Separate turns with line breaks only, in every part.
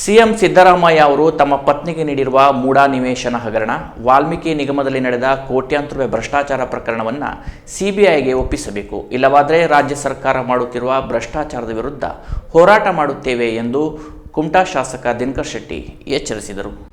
CM Siddaramaiah ಅವರು ತಮ್ಮ ಪತ್ನಿಗೆ ನೀಡಿರುವ ಮೂಡಾ ನಿವೇಶನ ಹಗರಣ, ವಾಲ್ಮೀಕಿ ನಿಗಮದಲ್ಲಿ ನಡೆದ ಕೋಟ್ಯಾಂತರ ಭ್ರಷ್ಟಾಚಾರ ಪ್ರಕರಣವನ್ನು ಸಿಬಿಐಗೆ ಒಪ್ಪಿಸಬೇಕು. ಇಲ್ಲವಾದರೆ ರಾಜ್ಯ ಸರ್ಕಾರ ಮಾಡುತ್ತಿರುವ ಭ್ರಷ್ಟಾಚಾರದ ವಿರುದ್ಧ ಹೋರಾಟ ಮಾಡುತ್ತೇವೆ ಎಂದು ಕುಮಟಾ ಶಾಸಕ ದಿನಕರ್ ಶೆಟ್ಟಿ ಎಚ್ಚರಿಸಿದರು.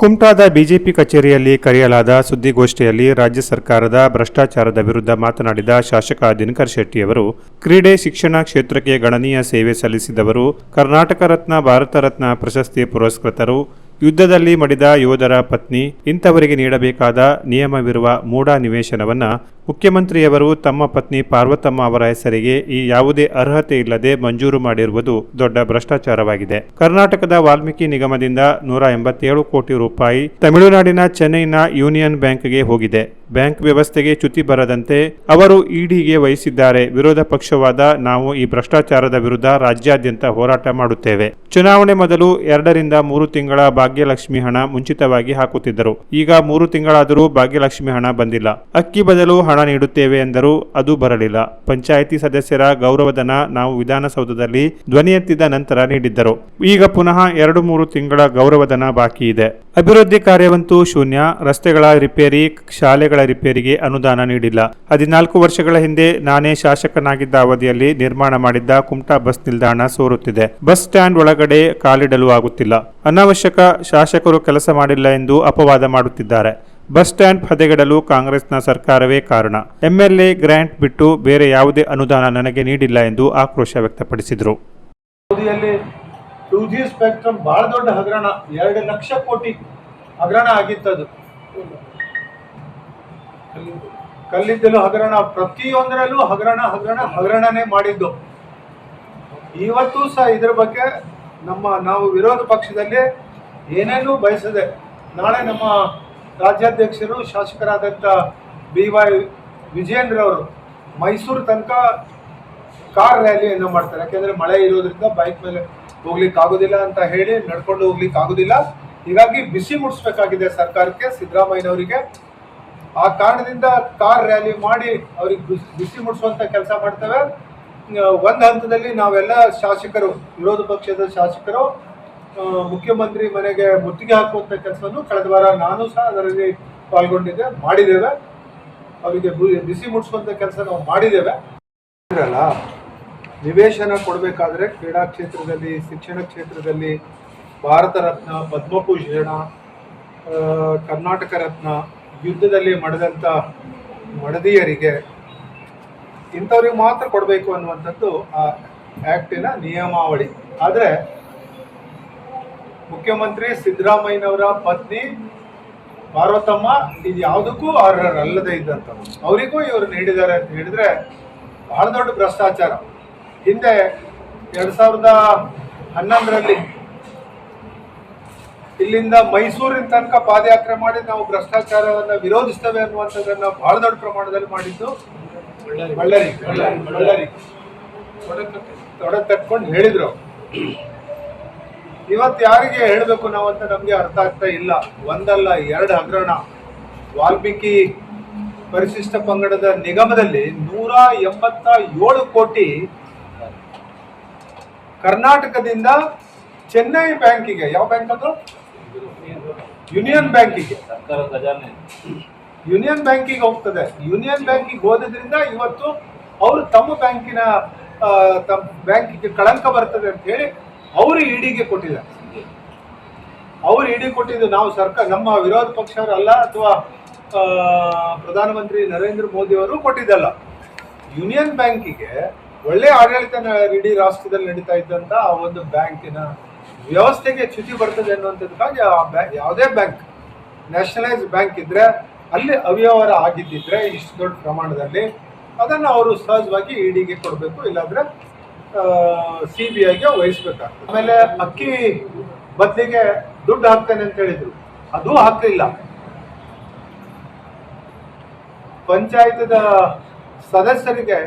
ಕುಮಟಾದ ಬಿಜೆಪಿ ಕಚೇರಿಯಲ್ಲಿ ಕರೆಯಲಾದ ಸುದ್ದಿಗೋಷ್ಠಿಯಲ್ಲಿ ರಾಜ್ಯ ಸರ್ಕಾರದ ಭ್ರಷ್ಟಾಚಾರದ ವಿರುದ್ಧ ಮಾತನಾಡಿದ ಶಾಸಕ ದಿನಕರ್ ಶೆಟ್ಟಿಯವರು, ಕ್ರೀಡೆ ಶಿಕ್ಷಣ ಕ್ಷೇತ್ರಕ್ಕೆ ಗಣನೀಯ ಸೇವೆ ಸಲ್ಲಿಸಿದವರು, ಕರ್ನಾಟಕ ರತ್ನ, ಭಾರತ ರತ್ನ ಪ್ರಶಸ್ತಿ ಪುರಸ್ಕೃತರು, ಯುದ್ಧದಲ್ಲಿ ಮಡಿದ ಯೋಧರ ಪತ್ನಿ, ಇಂಥವರಿಗೆ ನೀಡಬೇಕಾದ ನಿಯಮವಿರುವ ಮೂಢ ನಿವೇಶನವನ್ನ ಮುಖ್ಯಮಂತ್ರಿಯವರು ತಮ್ಮ ಪತ್ನಿ ಪಾರ್ವತಮ್ಮ ಅವರ ಹೆಸರಿಗೆ ಈ ಯಾವುದೇ ಅರ್ಹತೆ ಇಲ್ಲದೆ ಮಂಜೂರು ಮಾಡಿರುವುದು ದೊಡ್ಡ ಭ್ರಷ್ಟಾಚಾರವಾಗಿದೆ. ಕರ್ನಾಟಕದ ವಾಲ್ಮೀಕಿ ನಿಗಮದಿಂದ ನೂರ ಎಂಬತ್ತೇಳು ಕೋಟಿ ರೂಪಾಯಿ ತಮಿಳುನಾಡಿನ ಚೆನ್ನೈನ ಯೂನಿಯನ್ ಬ್ಯಾಂಕ್ಗೆ ಹೋಗಿದೆ. ಬ್ಯಾಂಕ್ ವ್ಯವಸ್ಥೆಗೆ ಚ್ಯುತಿ ಬರದಂತೆ ಅವರು ಇಡಿಗೆ ವಹಿಸಿದ್ದಾರೆ. ವಿರೋಧ ಪಕ್ಷವಾದ ನಾವು ಈ ಭ್ರಷ್ಟಾಚಾರದ ವಿರುದ್ಧ ರಾಜ್ಯಾದ್ಯಂತ ಹೋರಾಟ ಮಾಡುತ್ತೇವೆ. ಚುನಾವಣೆ ಮೊದಲು ಎರಡರಿಂದ ಮೂರು ತಿಂಗಳ ಭಾಗ್ಯಲಕ್ಷ್ಮಿ ಹಣ ಮುಂಚಿತವಾಗಿ ಹಾಕುತ್ತಿದ್ದರು. ಈಗ ಮೂರು ತಿಂಗಳಾದರೂ ಭಾಗ್ಯಲಕ್ಷ್ಮಿ ಹಣ ಬಂದಿಲ್ಲ. ಅಕ್ಕಿ ಬದಲು ಹಣ ನೀಡುತ್ತೇವೆ ಎಂದರೂ. ಅದು ಬರಲಿಲ್ಲ. ಪಂಚಾಯಿತಿ ಸದಸ್ಯರ ಗೌರವಧನ ನಾವು ವಿಧಾನಸೌಧದಲ್ಲಿ ಧ್ವನಿ ಎತ್ತಿದ ನಂತರ ನೀಡಿದ್ದರು. ಈಗ ಪುನಃ ಎರಡು ಮೂರು ತಿಂಗಳ ಗೌರವಧನ ಬಾಕಿ ಇದೆ. ಅಭಿವೃದ್ಧಿ ಕಾರ್ಯವಂತೂ ಶೂನ್ಯ. ರಸ್ತೆಗಳ ರಿಪೇರಿ, ಶಾಲೆಗಳ ರಿಪೇರಿಗೆ ಅನುದಾನ ನೀಡಿಲ್ಲ. ಹದಿನಾಲ್ಕು ವರ್ಷಗಳ ಹಿಂದೆ ನಾನೇ ಶಾಸಕನಾಗಿದ್ದ ಅವಧಿಯಲ್ಲಿ ನಿರ್ಮಾಣ ಮಾಡಿದ್ದ ಕುಮಟಾ ಬಸ್ ನಿಲ್ದಾಣ ಸೋರುತ್ತಿದೆ. ಬಸ್ ಸ್ಟ್ಯಾಂಡ್ ಒಳಗಡೆ ಕಾಲಿಡಲು ಆಗುತ್ತಿಲ್ಲ. ಅನಾವಶ್ಯಕ ಶಾಸಕರು ಕೆಲಸ ಮಾಡಿಲ್ಲ ಎಂದು ಅಪವಾದ ಮಾಡುತ್ತಿದ್ದಾರೆ. ಬಸ್ ಸ್ಟ್ಯಾಂಡ್ ಹದೆಗೆಡಲು ಕಾಂಗ್ರೆಸ್ನ ಸರ್ಕಾರವೇ ಕಾರಣ. ಎಂಎಲ್ಎ ಗ್ರ್ಯಾಂಟ್ ಬಿಟ್ಟು ಬೇರೆ ಯಾವುದೇ ಅನುದಾನ ನನಗೆ ನೀಡಿಲ್ಲ ಎಂದು ಆಕ್ರೋಶ ವ್ಯಕ್ತಪಡಿಸಿದರು.
ಟೂ ಜಿ ಸ್ಪೆಕ್ಟ್ರಮ್ ಬಹಳ ದೊಡ್ಡ ಹಗರಣ. ಎರಡು ಲಕ್ಷ ಕೋಟಿ ಹಗರಣ ಆಗಿತ್ತದು. ಕಲ್ಲಿದ್ದಲು ಹಗರಣ, ಪ್ರತಿಯೊಂದರಲ್ಲೂ ಹಗರಣ ಹಗರಣ, ಹಗರಣನೇ ಮಾಡಿದ್ದು. ಇವತ್ತು ಸಹ ಇದ್ರ ಬಗ್ಗೆ ನಮ್ಮ ನಾವು ವಿರೋಧ ಪಕ್ಷದಲ್ಲಿ ಏನೇನೂ ಬಯಸದೆ ನಾಳೆ ನಮ್ಮ ರಾಜ್ಯಾಧ್ಯಕ್ಷರು ಶಾಸಕರಾದಂಥ ಬಿ ವೈ ವಿಜಯೇಂದ್ರ ಅವರು ಮೈಸೂರು ತನಕ ಕಾರ್ ರ್ಯಾಲಿಯನ್ನು ಮಾಡ್ತಾರೆ. ಯಾಕೆಂದರೆ ಮಳೆ ಇರೋದ್ರಿಂದ ಬೈಕ್ ಮೇಲೆ ಹೋಗ್ಲಿಕ್ಕೆ ಆಗೋದಿಲ್ಲ ಅಂತ ಹೇಳಿ ನಡ್ಕೊಂಡು ಹೋಗ್ಲಿಕ್ಕೆ ಆಗೋದಿಲ್ಲ ಹೀಗಾಗಿ ಬಿಸಿ ಮುಡಿಸ್ಬೇಕಾಗಿದೆ ಸರ್ಕಾರಕ್ಕೆ, ಸಿದ್ದರಾಮಯ್ಯನವರಿಗೆ. ಆ ಕಾರಣದಿಂದ ಕಾರ್ ರ್ಯಾಲಿ ಮಾಡಿ ಅವ್ರಿಗೆ ಬಿಸಿ- ಮುಟ್ಟಿಸುವಂತ ಕೆಲಸ ಮಾಡ್ತೇವೆ. ಒಂದು ಹಂತದಲ್ಲಿ ನಾವೆಲ್ಲ ಶಾಸಕರು, ವಿರೋಧ ಪಕ್ಷದ ಶಾಸಕರು ಮುಖ್ಯಮಂತ್ರಿ ಮನೆಗೆ ಮುತ್ತಿಗೆ ಹಾಕುವಂಥ ಕೆಲಸವನ್ನು ಕಳೆದ ವಾರ ನಾನು ಸಹ ಅದರಲ್ಲಿ ಪಾಲ್ಗೊಂಡಿದ್ದೆ, ಮಾಡಿದ್ದೇವೆ. ಅವರಿಗೆ ಬಿಸಿ ಮುಟ್ಟಿಸುವಂತ ಕೆಲಸ ನಾವು ಮಾಡಿದ್ದೇವೆ. ಇರಲ್ಲ ನಿವೇಶನ ಕೊಡಬೇಕಾದ್ರೆ ಕ್ರೀಡಾ ಕ್ಷೇತ್ರದಲ್ಲಿ, ಶಿಕ್ಷಣ ಕ್ಷೇತ್ರದಲ್ಲಿ ಭಾರತ ರತ್ನ ಪದ್ಮಭೂಷಣ ಕರ್ನಾಟಕ ರತ್ನ, ಯುದ್ಧದಲ್ಲಿ ಮಡಿದಂಥ ಮಡದಿಯರಿಗೆ ಇಂಥವ್ರಿಗೆ ಮಾತ್ರ ಕೊಡಬೇಕು ಅನ್ನುವಂಥದ್ದು ಆ ಆ್ಯಕ್ಟಿನ ನಿಯಮಾವಳಿ. ಆದರೆ ಮುಖ್ಯಮಂತ್ರಿ ಸಿದ್ದರಾಮಯ್ಯನವರ ಪತ್ನಿ ಪಾರ್ವತಮ್ಮ ಇದು ಯಾವುದಕ್ಕೂ ಅರ್ಹರಲ್ಲದೆ ಇದ್ದಂಥವ್ರು. ಅವರಿಗೂ ಇವರು ನೀಡಿದ್ದಾರೆ ಅಂತ ಹೇಳಿದ್ರೆ ಬಹಳ ದೊಡ್ಡ ಭ್ರಷ್ಟಾಚಾರ. ಹಿಂದೆ ಎರಡ್ ಸಾವಿರದ ಹನ್ನೊಂದರಲ್ಲಿ ಇಲ್ಲಿಂದ ಮೈಸೂರಿನ ತನಕ ಪಾದಯಾತ್ರೆ ಮಾಡಿ ನಾವು ಭ್ರಷ್ಟಾಚಾರವನ್ನು ವಿರೋಧಿಸ್ತೇವೆ ಅನ್ನುವಂಥದ್ದನ್ನ ಬಹಳ ದೊಡ್ಡ ಪ್ರಮಾಣದಲ್ಲಿ ಮಾಡಿದ್ದು ಬಳ್ಳಾರಿ. ಬಳ್ಳಾರಿ. ತೊಡೆ ತಟ್ಕೊಂಡು ಹೇಳಿದ್ರು ಇವತ್ತು ಯಾರಿಗೆ ಹೇಳಬೇಕು ನಾವು ಅಂತ ನಮಗೆ ಅರ್ಥ ಆಗ್ತಾ ಇಲ್ಲ. ಒಂದಲ್ಲ ಎರಡು ಹಗರಣ. ವಾಲ್ಮೀಕಿ ಪರಿಶಿಷ್ಟ ಪಂಗಡದ ನಿಗಮದಲ್ಲಿ ನೂರ ಎಂಬತ್ತ ಏಳು ಕೋಟಿ ಕರ್ನಾಟಕದಿಂದ ಚೆನ್ನೈ ಬ್ಯಾಂಕಿಗೆ ಯಾವ ಬ್ಯಾಂಕ್ ಅದು? ಯೂನಿಯನ್ ಬ್ಯಾಂಕಿಗೆ. ಯೂನಿಯನ್ ಬ್ಯಾಂಕಿಗೆ ಹೋಗ್ತದೆ. ಯೂನಿಯನ್ ಬ್ಯಾಂಕಿಗೆ ಹೋದ್ರಿಂದ ಇವತ್ತು ಅವರು ತಮ್ಮ ಬ್ಯಾಂಕಿನ ತಮ್ಮ ಬ್ಯಾಂಕಿಗೆ ಕಳಂಕ ಬರ್ತದೆ ಅಂತ ಹೇಳಿ ಅವರು ಇಡಿಗೆ ಕೊಟ್ಟಿಲ್ಲ. ಅವರು ಇಡಿ ಕೊಟ್ಟಿದ್ದು ನಾವು ಸರ್ಕಾರ, ನಮ್ಮ ವಿರೋಧ ಪಕ್ಷವರು ಅಲ್ಲ ಅಥವಾ ಪ್ರಧಾನಮಂತ್ರಿ ನರೇಂದ್ರ ಮೋದಿ ಅವರು ಕೊಟ್ಟಿದ್ದಲ್ಲ. ಯೂನಿಯನ್ ಬ್ಯಾಂಕಿಗೆ ಒಳ್ಳೆ ಆಡಳಿತ ಇಡೀ ರಾಷ್ಟ್ರದಲ್ಲಿ ನಡೀತಾ ಇದ್ದಂತ ಆ ಒಂದು ಬ್ಯಾಂಕಿನ ವ್ಯವಸ್ಥೆಗೆ ಚ್ಯುತಿ ಬರ್ತದೆ ಅನ್ನುವಂಥದ್ದಕ್ಕಾಗಿ ಆ ಬ್ಯಾಂಕ್ ಯಾವುದೇ ಬ್ಯಾಂಕ್ ನ್ಯಾಷನಲೈಸ್ ಬ್ಯಾಂಕ್ ಇದ್ರೆ ಅಲ್ಲಿ ಅವ್ಯವಹಾರ ಆಗಿದ್ದಿದ್ರೆ ಇಷ್ಟು ದೊಡ್ಡ ಪ್ರಮಾಣದಲ್ಲಿ ಅದನ್ನು ಅವರು ಸಹಜವಾಗಿ ಇಡಿಗೆ ಕೊಡಬೇಕು, ಇಲ್ಲಾಂದ್ರೆ ಸಿ ಬಿ ಐಗೆ ವಹಿಸ್ಬೇಕಾಗ್ತದೆ. ಆಮೇಲೆ ಅಕ್ಕಿ ಬದಲಿಗೆ ದುಡ್ಡು ಹಾಕ್ತೇನೆ ಅಂತ ಹೇಳಿದ್ರು. ಅದು ಹಾಕಲಿಲ್ಲ. ಪಂಚಾಯತದ ಸದಸ್ಯರಿಗೆ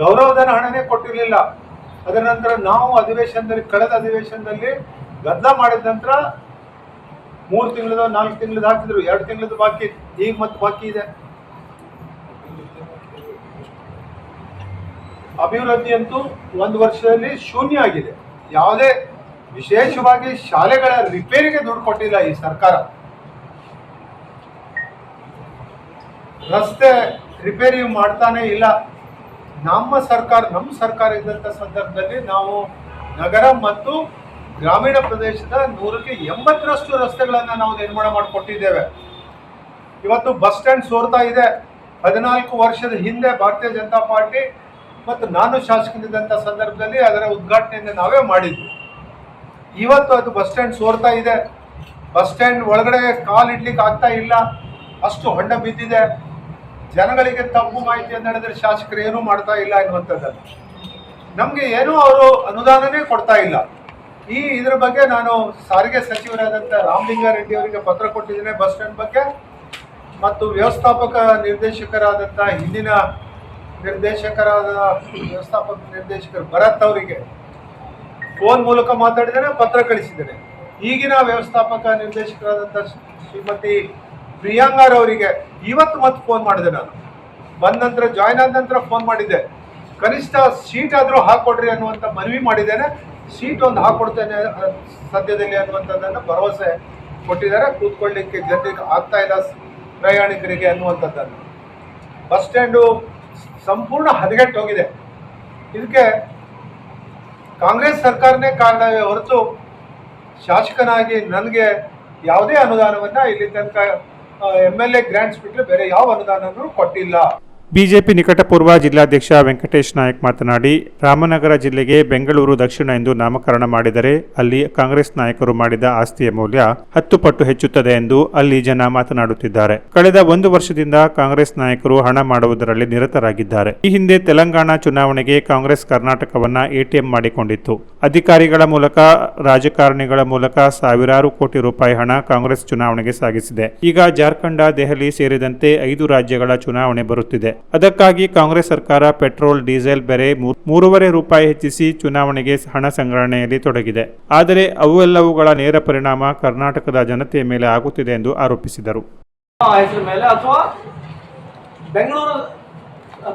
ಗೌರವಧನ ಹಣನೇ ಕೊಟ್ಟಿರಲಿಲ್ಲ. ಅದರ ನಂತರ ನಾವು ಅಧಿವೇಶನದಲ್ಲಿ, ಕಳೆದ ಅಧಿವೇಶನದಲ್ಲಿ ಗದ್ದಲ ಮಾಡಿದ ನಂತರ ಮೂರು ತಿಂಗಳದ ನಾಲ್ಕು ತಿಂಗಳದ ಹಾಕಿದ್ರು ಎರಡು ತಿಂಗಳದ ಬಾಕಿ. ಈಗ ಮತ್ತೆ ಬಾಕಿ ಇದೆ. ಅಭಿವೃದ್ಧಿ ಅಂತೂ ಒಂದು ವರ್ಷದಲ್ಲಿ ಶೂನ್ಯ ಆಗಿದೆ. ಯಾವುದೇ ವಿಶೇಷವಾಗಿ ಶಾಲೆಗಳ ರಿಪೇರಿಗೆ ದುಡ್ಡು ಕೊಟ್ಟಿಲ್ಲ ಈ ಸರ್ಕಾರ. ರಸ್ತೆ ರಿಪೇರಿ ಮಾಡ್ತಾನೆ ಇಲ್ಲ. ನಮ್ಮ ಸರ್ಕಾರ ನಮ್ಮ ಸರ್ಕಾರ ಇದ್ದಂಥ ಸಂದರ್ಭದಲ್ಲಿ ನಾವು ನಗರ ಮತ್ತು ಗ್ರಾಮೀಣ ಪ್ರದೇಶದ ನೂರಕ್ಕೆ ಎಂಬತ್ತರಷ್ಟು ರಸ್ತೆಗಳನ್ನು ನಾವು ನಿರ್ಮಾಣ ಮಾಡಿಕೊಟ್ಟಿದ್ದೇವೆ. ಇವತ್ತು ಬಸ್ ಸ್ಟ್ಯಾಂಡ್ ಸೋರ್ತಾ ಇದೆ. ಹದಿನಾಲ್ಕು ವರ್ಷದ ಹಿಂದೆ ಭಾರತೀಯ ಜನತಾ ಪಾರ್ಟಿ ಮತ್ತು ನಾನು ಶಾಸಕನಿದ್ದಂಥ ಸಂದರ್ಭದಲ್ಲಿ ಅದರ ಉದ್ಘಾಟನೆಯನ್ನು ನಾವೇ ಮಾಡಿದ್ವಿ. ಇವತ್ತು ಅದು ಬಸ್ ಸ್ಟ್ಯಾಂಡ್ ಸೋರ್ತಾ ಇದೆ. ಬಸ್ ಸ್ಟ್ಯಾಂಡ್ ಒಳಗಡೆ ಕಾಲು ಇಡ್ಲಿಕ್ಕೆ ಆಗ್ತಾ ಇಲ್ಲ. ಅಷ್ಟು ಹೊಂಡ ಬಿದ್ದಿದೆ. ಜನಗಳಿಗೆ ತಪ್ಪು ಮಾಹಿತಿಯನ್ನು ನಡೆದರೆ ಶಾಸಕರು ಏನೂ ಮಾಡ್ತಾ ಇಲ್ಲ ಎನ್ನುವಂಥದ್ದನ್ನು ನಮಗೆ ಏನೂ ಅವರು ಅನುದಾನನೇ ಕೊಡ್ತಾ ಇಲ್ಲ. ಈ ಇದ್ರ ಬಗ್ಗೆ ನಾನು ಸಾರಿಗೆ ಸಚಿವರಾದಂಥ ರಾಮಲಿಂಗಾರೆಡ್ಡಿ ಅವರಿಗೆ ಪತ್ರ ಕೊಟ್ಟಿದ್ದೇನೆ ಬಸ್ ಸ್ಟ್ಯಾಂಡ್ ಬಗ್ಗೆ. ಮತ್ತು ವ್ಯವಸ್ಥಾಪಕ ನಿರ್ದೇಶಕರಾದಂಥ ಹಿಂದಿನ ನಿರ್ದೇಶಕರಾದ ವ್ಯವಸ್ಥಾಪಕ ನಿರ್ದೇಶಕರು ಭರತ್ ಅವರಿಗೆ ಫೋನ್ ಮೂಲಕ ಮಾತಾಡಿದ್ದೇನೆ, ಪತ್ರ ಕಳಿಸಿದ್ದೇನೆ. ಈಗಿನ ವ್ಯವಸ್ಥಾಪಕ ನಿರ್ದೇಶಕರಾದಂಥ ಶ್ರೀಮತಿ ಪ್ರಿಯಾಂಗಾರ್ ಅವರಿಗೆ ಇವತ್ತು ಮತ್ತೆ ಫೋನ್ ಮಾಡಿದೆ ನಾನು. ಬಂದ ನಂತರ ಜಾಯ್ನ್ ಆದ ನಂತರ ಫೋನ್ ಮಾಡಿದ್ದೆ. ಕನಿಷ್ಠ ಸೀಟ್ ಆದರೂ ಹಾಕೊಡ್ರಿ ಅನ್ನುವಂಥ ಮನವಿ ಮಾಡಿದ್ದೇನೆ. ಸೀಟ್ ಒಂದು ಹಾಕೊಡ್ತೇನೆ ಸದ್ಯದಲ್ಲಿ ಅನ್ನುವಂಥದ್ದನ್ನು ಭರವಸೆ ಕೊಟ್ಟಿದ್ದಾರೆ. ಕೂತ್ಕೊಳ್ಳಿಕ್ಕೆ ಜನರಿಗೆ ಆಗ್ತಾ ಇಲ್ಲ ಪ್ರಯಾಣಿಕರಿಗೆ ಅನ್ನುವಂಥದ್ದನ್ನು. ಬಸ್ ಸ್ಟ್ಯಾಂಡು ಸಂಪೂರ್ಣ ಹದಗೆಟ್ಟು ಹೋಗಿದೆ. ಇದಕ್ಕೆ ಕಾಂಗ್ರೆಸ್ ಸರ್ಕಾರನೇ ಕಾರಣವೇ ಹೊರತು ಶಾಸಕನಾಗಿ ನನಗೆ ಯಾವುದೇ ಅನುದಾನವನ್ನ ಇಲ್ಲಿ ತನಕ ಎಂ ಎಲ್ ಎ ಗ್ರಾಂಟ್ಸ್ ಬಿಟ್ಟರೆ ಬೇರೆ ಯಾವ ಅನುದಾನನೂ ಕೊಟ್ಟಿಲ್ಲ.
ಬಿಜೆಪಿ ನಿಕಟಪೂರ್ವ ಜಿಲ್ಲಾಧ್ಯಕ್ಷ ವೆಂಕಟೇಶ್ ನಾಯಕ್ ಮಾತನಾಡಿ, ರಾಮನಗರ ಜಿಲ್ಲೆಗೆ ಬೆಂಗಳೂರು ದಕ್ಷಿಣ ಎಂದು ನಾಮಕರಣ ಮಾಡಿದರೆ ಅಲ್ಲಿ ಕಾಂಗ್ರೆಸ್ ನಾಯಕರು ಮಾಡಿದ ಆಸ್ತಿಯ ಮೌಲ್ಯ ಹತ್ತು ಪಟ್ಟು ಹೆಚ್ಚುತ್ತದೆ ಎಂದು ಅಲ್ಲಿ ಜನ ಮಾತನಾಡುತ್ತಿದ್ದಾರೆ. ಕಳೆದ ಒಂದು ವರ್ಷದಿಂದ ಕಾಂಗ್ರೆಸ್ ನಾಯಕರು ಹಣ ಮಾಡುವುದರಲ್ಲಿ ನಿರತರಾಗಿದ್ದಾರೆ. ಈ ಹಿಂದೆ ತೆಲಂಗಾಣ ಚುನಾವಣೆಗೆ ಕಾಂಗ್ರೆಸ್ ಕರ್ನಾಟಕವನ್ನ ಎಟಿಎಂ ಮಾಡಿಕೊಂಡಿತ್ತು. ಅಧಿಕಾರಿಗಳ ಮೂಲಕ, ರಾಜಕಾರಣಿಗಳ ಮೂಲಕ ಸಾವಿರಾರು ಕೋಟಿ ರೂಪಾಯಿ ಹಣ ಕಾಂಗ್ರೆಸ್ ಚುನಾವಣೆಗೆ ಸಾಗಿಸಿದೆ. ಈಗ ಜಾರ್ಖಂಡ, ದೆಹಲಿ ಸೇರಿದಂತೆ ಐದು ರಾಜ್ಯಗಳ ಚುನಾವಣೆ ಬರುತ್ತಿದೆ. ಅದಕ್ಕಾಗಿ ಕಾಂಗ್ರೆಸ್ ಸರ್ಕಾರ ಪೆಟ್ರೋಲ್, ಡೀಸೆಲ್ ಬೆರೆ ಮೂರುವರೆ ರೂಪಾಯಿ ಹೆಚ್ಚಿಸಿ ಚುನಾವಣೆಗೆ ಹಣ ಸಂಗ್ರಹಣೆಯಲ್ಲಿ ತೊಡಗಿದೆ. ಆದರೆ ಅವೆಲ್ಲವುಗಳ ನೇರ ಪರಿಣಾಮ ಕರ್ನಾಟಕದ ಜನತೆಯ ಮೇಲೆ ಆಗುತ್ತಿದೆ ಎಂದು ಆರೋಪಿಸಿದರು.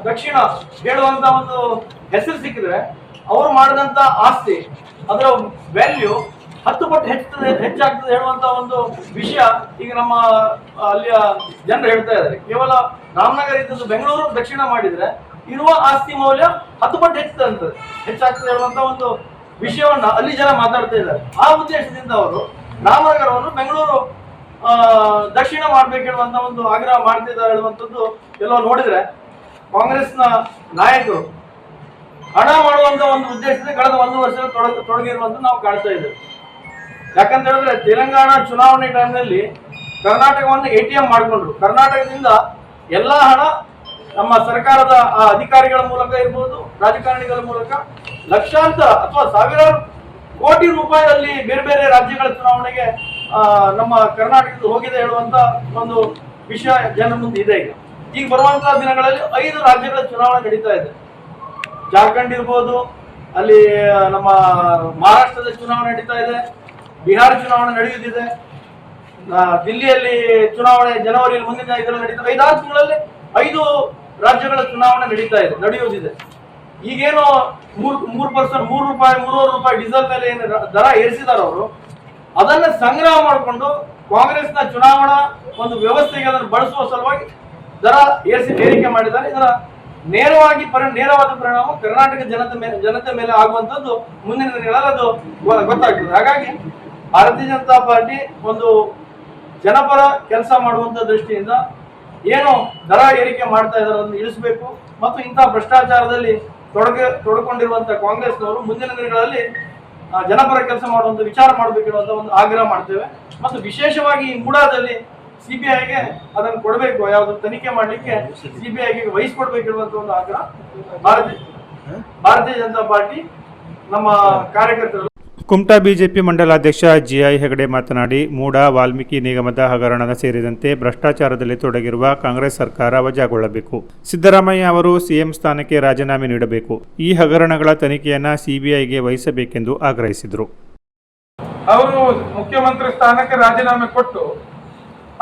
ದಕ್ಷಿಣ ಹೇಳುವಂತ ಒಂದು ಹೆಸರು ಸಿಕ್ಕಿದ್ರೆ ಅವರು ಮಾಡಿದಂತ ಆಸ್ತಿ, ಅದರ ವ್ಯಾಲ್ಯೂ ಹತ್ತು ಪಟ್ಟು ಹೆಚ್ಚುತ್ತದೆ, ಹೆಚ್ಚಾಗ್ತದೆ ಹೇಳುವಂತ ಒಂದು ವಿಷಯ ಈಗ ನಮ್ಮ ಅಲ್ಲಿಯ ಜನರು ಹೇಳ್ತಾ ಇದ್ದಾರೆ. ಕೇವಲ ರಾಮನಗರ ಇದ್ದದ್ದು ಬೆಂಗಳೂರು, ದಕ್ಷಿಣ ಮಾಡಿದ್ರೆ ಇರುವ ಆಸ್ತಿ ಮೌಲ್ಯ ಹತ್ತು ಪಟ್ಟು ಹೆಚ್ಚುತ್ತದೆ ಅಂತ ಹೆಚ್ಚಾಗ್ತದೆ ಹೇಳುವಂತ ಒಂದು ವಿಷಯವನ್ನ ಅಲ್ಲಿ ಜನ ಮಾತಾಡ್ತಾ ಇದ್ದಾರೆ. ಆ ಉದ್ದೇಶದಿಂದ ಅವರು ರಾಮನಗರವನ್ನು ಬೆಂಗಳೂರು ದಕ್ಷಿಣ ಮಾಡ್ಬೇಕು ಹೇಳುವಂತ ಒಂದು ಆಗ್ರಹ ಮಾಡ್ತಿದ್ದಾರೆ ಹೇಳುವಂಥದ್ದು ಎಲ್ಲೋ ನೋಡಿದ್ರೆ ಕಾಂಗ್ರೆಸ್ನ ನಾಯಕರು ಹಣ ಮಾಡುವಂತ ಒಂದು ಉದ್ದೇಶದಿಂದ ಕಳೆದ ಒಂದು ವರ್ಷ ತೊಡಗ, ತೊಡಗಿರುವಂತ ನಾವು ಕಾಣ್ತಾ ಇದ್ದೇವೆ. ಯಾಕಂತ ಹೇಳಿದ್ರೆ ತೆಲಂಗಾಣ ಚುನಾವಣೆ ಟೈಮ್ನಲ್ಲಿ ಕರ್ನಾಟಕವನ್ನು ಎ ಟಿ ಎಂ ಮಾಡಿಕೊಂಡ್ರು. ಕರ್ನಾಟಕದಿಂದ ಎಲ್ಲಾ ಹಣ ನಮ್ಮ ಸರ್ಕಾರದ, ಆ, ಅಧಿಕಾರಿಗಳ ಮೂಲಕ ಇರ್ಬೋದು, ರಾಜಕಾರಣಿಗಳ ಮೂಲಕ ಲಕ್ಷಾಂತರ ಅಥವಾ ಸಾವಿರಾರು ಕೋಟಿ ರೂಪಾಯಿಯಲ್ಲಿ ಬೇರೆ ಬೇರೆ ರಾಜ್ಯಗಳ ಚುನಾವಣೆಗೆ ನಮ್ಮ ಕರ್ನಾಟಕದ ಹೋಗಿದೆ ಹೇಳುವಂತ ಒಂದು ವಿಷಯ ಜನರ ಮುಂದೆ ಇದೆ ಈಗ. ಈಗ ಬರುವಂತಹ ದಿನಗಳಲ್ಲಿ ಐದು ರಾಜ್ಯಗಳ ಚುನಾವಣೆ ನಡೀತಾ ಇದೆ. ಜಾರ್ಖಂಡ್ ಇರ್ಬೋದು, ಅಲ್ಲಿ ನಮ್ಮ ಮಹಾರಾಷ್ಟ್ರದ ಚುನಾವಣೆ ನಡೀತಾ ಇದೆ. ಬಿಹಾರ ಚುನಾವಣೆ ನಡೆಯುತ್ತಿದೆ. ದಿಲ್ಲಿಯಲ್ಲಿ ಚುನಾವಣೆ ಜನವರಿಯಲ್ಲಿ ಮುಂದಿನ ಇದರಲ್ಲಿ ನಡೀತಾ ಐದಾರು ತಿಂಗಳಲ್ಲಿ ಐದು ರಾಜ್ಯಗಳ ಚುನಾವಣೆ ನಡೀತಾ ಇದೆ ನಡೆಯುವುದಿದೆ ಈಗೇನು ಮೂರ್ ಮೂರ್ ಪರ್ಸೆಂಟ್, ಮೂರು ರೂಪಾಯಿ, ಮೂರುವರೆ ರೂಪಾಯಿ ಡೀಸೆಲ್ ಮೇಲೆ ಏನು ದರ ಏರಿಸಿದಾರೆ ಅವರು, ಅದನ್ನ ಸಂಗ್ರಹ ಮಾಡಿಕೊಂಡು ಕಾಂಗ್ರೆಸ್ನ ಚುನಾವಣಾ ಒಂದು ವ್ಯವಸ್ಥೆಗೆ ಅದನ್ನು ಬಳಸುವ ಸಲುವಾಗಿ ದರ ಏರಿಸಿ, ಏರಿಕೆ ಮಾಡಿದ್ದಾರೆ. ಇದರ ನೇರವಾಗಿ ಪರಿ, ನೇರವಾದ ಪರಿಣಾಮ ಕರ್ನಾಟಕ ಜನತೆ ಮೇಲೆ ಜನತೆ ಮೇಲೆ ಆಗುವಂತದ್ದು ಮುಂದಿನ ದಿನಗಳಲ್ಲಿ ಅದು ಗೊತ್ತಾಗ್ತದೆ. ಹಾಗಾಗಿ ಭಾರತೀಯ ಜನತಾ ಪಾರ್ಟಿ ಒಂದು ಜನಪರ ಕೆಲಸ ಮಾಡುವಂತ ದೃಷ್ಟಿಯಿಂದ ಏನು ದರ ಏರಿಕೆ ಮಾಡ್ತಾ ಇದ್ದಾರೆ ಅದನ್ನು ಇಳಿಸಬೇಕು ಮತ್ತು ಇಂತಹ ಭ್ರಷ್ಟಾಚಾರದಲ್ಲಿ ತೊಡಗಿ, ತೊಡಕೊಂಡಿರುವಂತ ಕಾಂಗ್ರೆಸ್ನವರು ಮುಂದಿನ ದಿನಗಳಲ್ಲಿ ಜನಪರ ಕೆಲಸ ಮಾಡುವಂತ ವಿಚಾರ ಮಾಡಬೇಕಿರುವಂತ ಒಂದು ಆಗ್ರಹ ಮಾಡ್ತೇವೆ. ಮತ್ತು ವಿಶೇಷವಾಗಿ ಈ ಮೂಡಾದಲ್ಲಿ ಐಗೆ ಅದನ್ನು ಕೊಡಬೇಕು, ಯಾವ್ದು ತನಿಖೆ ಮಾಡಲಿಕ್ಕೆ ಸಿಬಿಐಗೆ ವಹಿಸ್ಕೊಡ್ಬೇಕಿರುವಂತ ಒಂದು ಆಗ್ರಹ. ಭಾರತೀಯ ಭಾರತೀಯ ಜನತಾ ಪಾರ್ಟಿ ನಮ್ಮ ಕಾರ್ಯಕರ್ತರು
ಕುಮಟಾ ಬಿಜೆಪಿ ಮಂಡಲಾಧ್ಯಕ್ಷ ಜಿಐ ಹೆಗಡೆ ಮಾತನಾಡಿ, ಮೂಡ, ವಾಲ್ಮೀಕಿ ನಿಗಮದ ಹಗರಣ ಸೇರಿದಂತೆ ಭ್ರಷ್ಟಾಚಾರದಲ್ಲಿ ತೊಡಗಿರುವ ಕಾಂಗ್ರೆಸ್ ಸರ್ಕಾರ ವಜಾಗೊಳ್ಳಬೇಕು. ಸಿದ್ದರಾಮಯ್ಯ ಅವರು ಸಿಎಂ ಸ್ಥಾನಕ್ಕೆ ರಾಜೀನಾಮೆ ನೀಡಬೇಕು. ಈ ಹಗರಣಗಳ ತನಿಖೆಯನ್ನ ಸಿಬಿಐಗೆ ವಹಿಸಬೇಕೆಂದು ಆಗ್ರಹಿಸಿದರು.
ಅವರು ಮುಖ್ಯಮಂತ್ರಿ ಸ್ಥಾನಕ್ಕೆ ರಾಜೀನಾಮೆ ಕೊಟ್ಟು,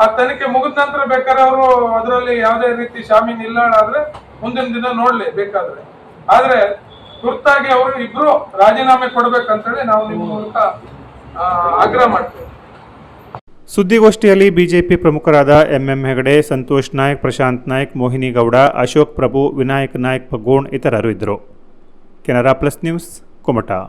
ಆ ತನಿಖೆ ಮುಗಿದ ನಂತರ ಬೇಕಾದ್ರೆ ಅವರು ಅದರಲ್ಲಿ ಯಾವುದೇ ರೀತಿ ಶಾಮೀನ್ ಇಲ್ಲ ಆದ್ರೆ ಮುಂದಿನ ದಿನ ನೋಡ್ಲಿ ಬೇಕಾದ್ರೆ. ಆದ್ರೆ ತುರ್ತಾಗಿ ಅವರು ಇಬ್ರು ರಾಜೀನಾಮೆ ಕೊಡ್ಬೇಕಂತೇಳಿ ನಾವು ನಿಮ್ಮ ಮೂಲಕ ಆಗ್ರಹ ಮಾಡ್ತೇವೆ.
ಸುದ್ದಿಗೋಷ್ಠಿಯಲ್ಲಿ ಬಿಜೆಪಿ ಪ್ರಮುಖರಾದ ಎಂಎಂ ಹೆಗಡೆ, ಸಂತೋಷ್ ನಾಯಕ್, ಪ್ರಶಾಂತ್ ನಾಯಕ್, ಮೋಹಿನಿ ಗೌಡ, ಅಶೋಕ್ ಪ್ರಭು, ವಿನಾಯಕ್ ನಾಯಕ್ ಪಗೋಣ್ ಇತರರು ಇದ್ದರು. Canara plus news, Kumta.